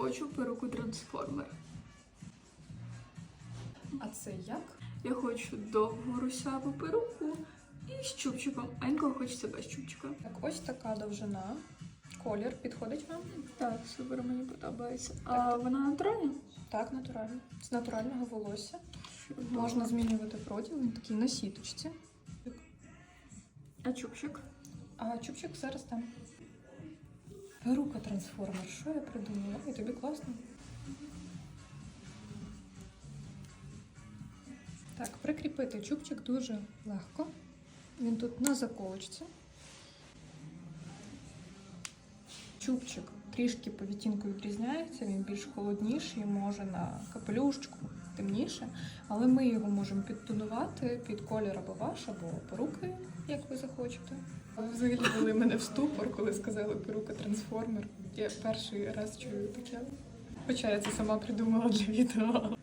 хочу перуку трансформер. А це як? Я хочу довгу русяву перуку і з чубчиком. А інколи хочеться без чубчика. Так, ось така довжина. Колір підходить вам? Так, супер, мені подобається. А вона натуральна? Так, натурально. З натурального волосся. Можна змінювати протяг, він такий на сіточці. А чубчик? А чубчик зараз там. Перука трансформер. Що я придумала? І тобі класно. Так, прикріпити чубчик дуже легко. Він тут на заколочці. Чубчик трішки по відрізняється, він більш холодніший, може на капелюшечку темніше, але ми його можемо підтонувати під колір або ваш, або поруки, як ви захочете. Ви Взагалі вели мене в ступор, коли сказали перука трансформер. Я перший раз чую таке. Хоча я це сама придумала для відео.